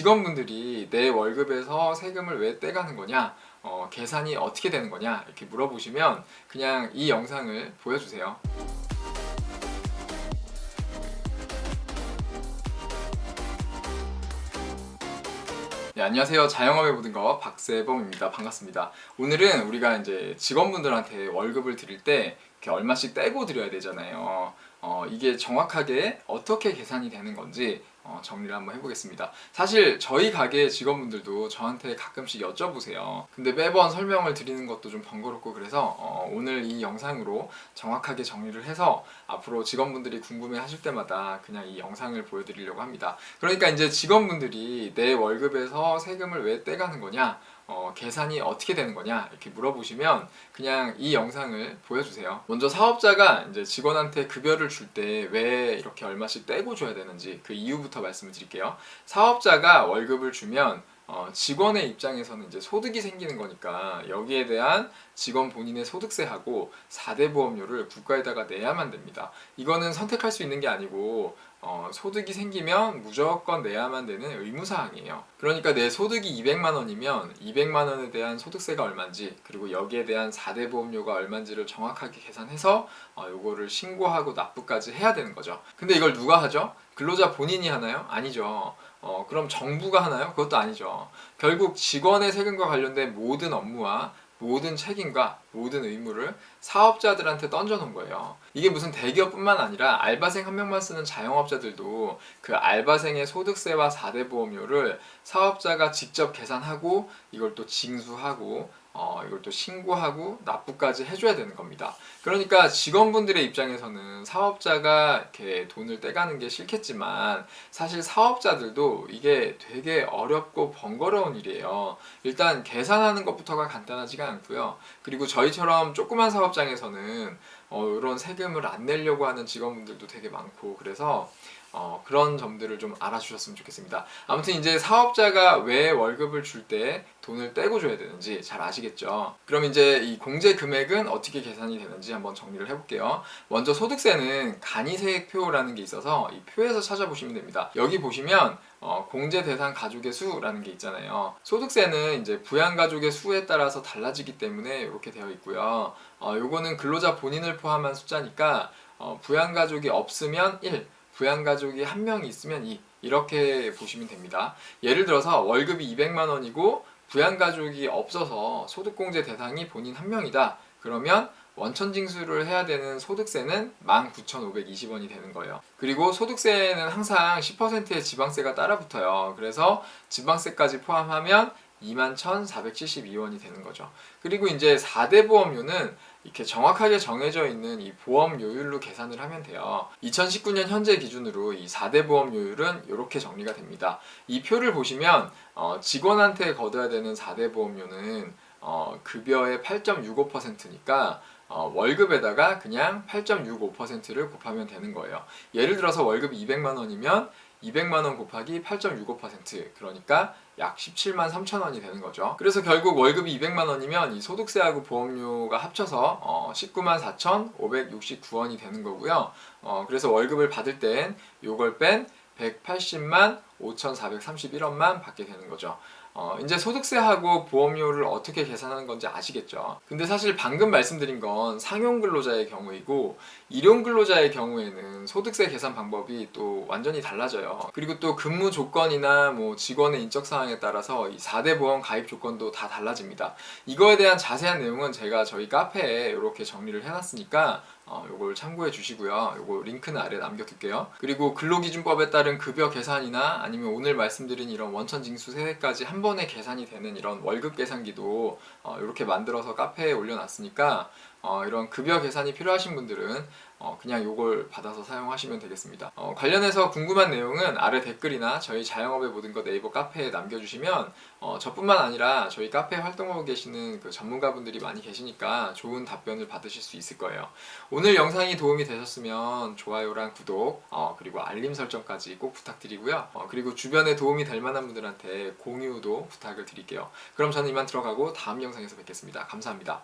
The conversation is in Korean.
직원분들이 내 월급에서 세금을 왜 떼가는 거냐, 어, 계산이 어떻게 되는 거냐 이렇게 물어보시면 그냥 이 영상을 보여주세요. 네, 안녕하세요. 자영업의 모든 것 박세범입니다. 반갑습니다. 오늘은 우리가 이제 직원분들한테 월급을 드릴 때 이렇게 얼마씩 떼고 드려야 되잖아요. 어, 이게 정확하게 어떻게 계산이 되는 건지 어, 정리를 한번 해보겠습니다. 사실 저희 가게 직원분들도 저한테 가끔씩 여쭤보세요. 근데 매번 설명을 드리는 것도 좀 번거롭고 그래서 어, 오늘 이 영상으로 정확하게 정리를 해서 앞으로 직원분들이 궁금해 하실 때마다 그냥 이 영상을 보여드리려고 합니다. 그러니까 이제 직원분들이 내 월급에서 세금을 왜 떼가는 거냐, 어, 계산이 어떻게 되는 거냐 이렇게 물어보시면 그냥 이 영상을 보여주세요. 먼저 사업자가 이제 직원한테 급여를 줄 때 왜 이렇게 얼마씩 떼고 줘야 되는지 그 이유부터 말씀을 드릴게요. 사업자가 월급을 주면 어, 직원의 입장에서는 이제 소득이 생기는 거니까 여기에 대한 직원 본인의 소득세하고 4대 보험료를 국가에다가 내야만 됩니다. 이거는 선택할 수 있는 게 아니고 어, 소득이 생기면 무조건 내야만 되는 의무사항이에요. 그러니까 내 소득이 200만 원이면 200만 원에 대한 소득세가 얼마인지 그리고 여기에 대한 4대 보험료가 얼마인지를 정확하게 계산해서 어, 요거를 신고하고 납부까지 해야 되는 거죠. 근데 이걸 누가 하죠? 근로자 본인이 하나요? 아니죠. 어, 그럼 정부가 하나요? 그것도 아니죠. 결국 직원의 세금과 관련된 모든 업무와 모든 책임과 모든 의무를 사업자들한테 던져놓은 거예요. 이게 무슨 대기업뿐만 아니라 알바생 한 명만 쓰는 자영업자들도 그 알바생의 소득세와 4대 보험료를 사업자가 직접 계산하고 이걸 또 징수하고 어, 이걸 또 신고하고 납부까지 해줘야 되는 겁니다. 그러니까 직원분들의 입장에서는 사업자가 이렇게 돈을 떼가는 게 싫겠지만 사실 사업자들도 이게 되게 어렵고 번거로운 일이에요. 일단 계산하는 것부터가 간단하지가 않고요. 그리고 저 희처럼 조그만 사업장에서는 어, 이런 세금을 안 내려고 하는 직원분들도 되게 많고 그래서 어, 그런 점들을 좀 알아주셨으면 좋겠습니다. 아무튼 이제 사업자가 왜 월급을 줄 때 돈을 떼고 줘야 되는지 잘 아시겠죠? 그럼 이제 이 공제 금액은 어떻게 계산이 되는지 한번 정리를 해볼게요. 먼저 소득세는 간이세액표라는 게 있어서 이 표에서 찾아보시면 됩니다. 여기 보시면 어, 공제 대상 가족의 수라는 게 있잖아요. 소득세는 이제 부양 가족의 수에 따라서 달라지기 때문에 이렇게 되어 있고요. 어, 요거는 근로자 본인을 포함한 숫자니까 어, 부양 가족이 없으면 1, 부양 가족이 한 명이 있으면 2 이렇게 보시면 됩니다. 예를 들어서 월급이 200만 원이고 부양 가족이 없어서 소득공제 대상이 본인 한 명이다. 그러면 원천 징수를 해야 되는 소득세는 19,520원이 되는 거예요. 그리고 소득세는 항상 10%의 지방세가 따라붙어요. 그래서 지방세까지 포함하면 21,472원이 되는 거죠. 그리고 이제 4대 보험료는 이렇게 정확하게 정해져 있는 이 보험료율로 계산을 하면 돼요. 2019년 현재 기준으로 이 4대 보험료율은 이렇게 정리가 됩니다. 이 표를 보시면 어, 직원한테 걷어야 되는 4대 보험료는 어, 급여의 8.65%니까 어, 월급에다가 그냥 8.65%를 곱하면 되는 거예요. 예를 들어서 월급이 200만 원이면 200만 원 곱하기 8.65% 그러니까 약 17만 3천 원이 되는 거죠. 그래서 결국 월급이 200만 원이면 이 소득세하고 보험료가 합쳐서 어, 19만 4,569원이 되는 거고요. 어, 그래서 월급을 받을 땐 요걸 뺀 180만 5,431원만 받게 되는 거죠. 어, 이제 소득세하고 보험료를 어떻게 계산하는 건지 아시겠죠? 근데 사실 방금 말씀드린 건 상용 근로자의 경우이고 일용 근로자의 경우에는 소득세 계산 방법이 또 완전히 달라져요. 그리고 또 근무 조건이나 뭐 직원의 인적 사항에 따라서 이 4대 보험 가입 조건도 다 달라집니다. 이거에 대한 자세한 내용은 제가 저희 카페에 이렇게 정리를 해놨으니까 어, 요걸 참고해 주시고요. 요거 링크는 아래 남겨둘게요. 그리고 근로기준법에 따른 급여 계산이나 아니면 오늘 말씀드린 이런 원천징수 세대까지 한 번에 계산이 되는 이런 월급 계산기도 어, 이렇게 만들어서 카페에 올려놨으니까 어, 이런 급여 계산이 필요하신 분들은 어, 그냥 요걸 받아서 사용하시면 되겠습니다. 어, 관련해서 궁금한 내용은 아래 댓글이나 저희 자영업의 모든 것 네이버 카페에 남겨주시면 어, 저뿐만 아니라 저희 카페에 활동하고 계시는 그 전문가분들이 많이 계시니까 좋은 답변을 받으실 수 있을 거예요. 오늘 영상이 도움이 되셨으면 좋아요랑 구독 어, 그리고 알림 설정까지 꼭 부탁드리고요. 어, 그리고 주변에 도움이 될 만한 분들한테 공유도 부탁을 드릴게요. 그럼 저는 이만 들어가고 다음 영상에서 뵙겠습니다. 감사합니다.